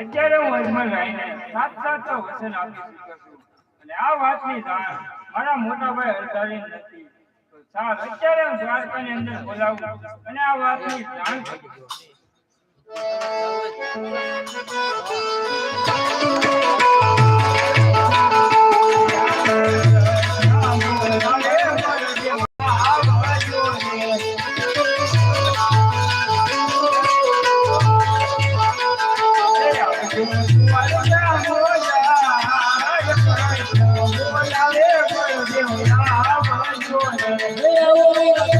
અત્યારે હું અજમલ ભાઈને સાત સાત વચન આપી શકું છું. અને આ વાતની જાણ મારા મોટાભાઈ હરદારી નથી. સાત અત્યારે હું દ્વારકાની અંદર બોલાવું અને આ વાતની જાણ કરું Ìyàwó ìyàwó.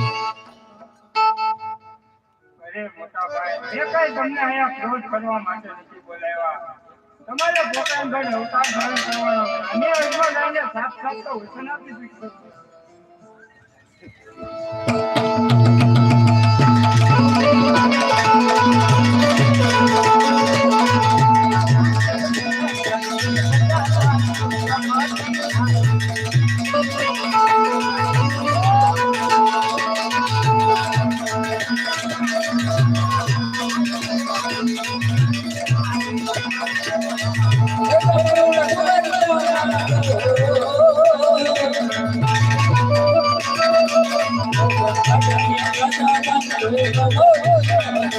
મેં કઈ તમને અહીંયા ક્રોધ કરવા માટે તમારે ગોપાલભાઈ અવતાર ધારણ કરવાનો. અમે અજમાં લઈને સાફ સાફ તો વચન આપી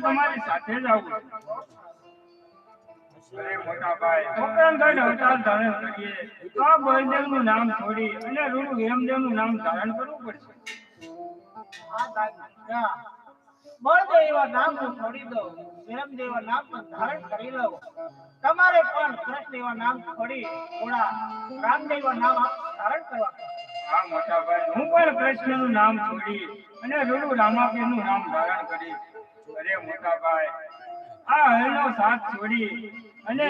તમારી સાથે જ આવું ધારણ બળદેવનું નામ રૂડુ હેમદેવનું નામ ધારણ કરવું પડશે. બળદેવ એવા નામ હું છોડી વિરમદેવ પણ ધારણ કરી લઉં. તમારે પણ કૃષ્ણ એવા નામ છોડી થોડા રામદેવ નામ ધારણ કરવા. હા મોટા હું પણ કૃષ્ણનું નામ છોડી અને રૂડુ રામાપીરનું નામ ધારણ કરી. અરે મોટાભાઈ આ હરનો સાથ છોડી અને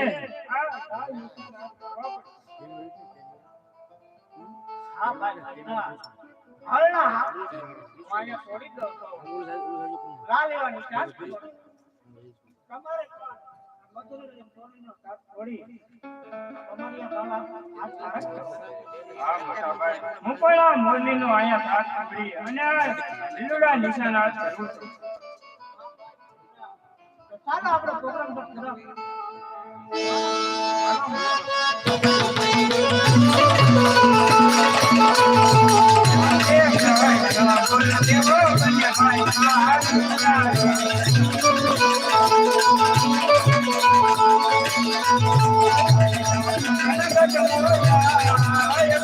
હા ભાઈ કૃષ્ણ હાલના હા? હું અહીંયા છોડી કરો. મુરલીનો અહીંયા સાથ કરું આપણો પ્રોગ્રામ પર એક Aquela folha de roupa que vai falar Cada gato olha, ai, eu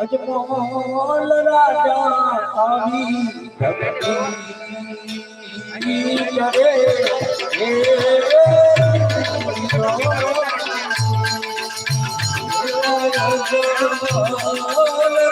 अजमोल राजा आवी भक्ति करे हे अजमोल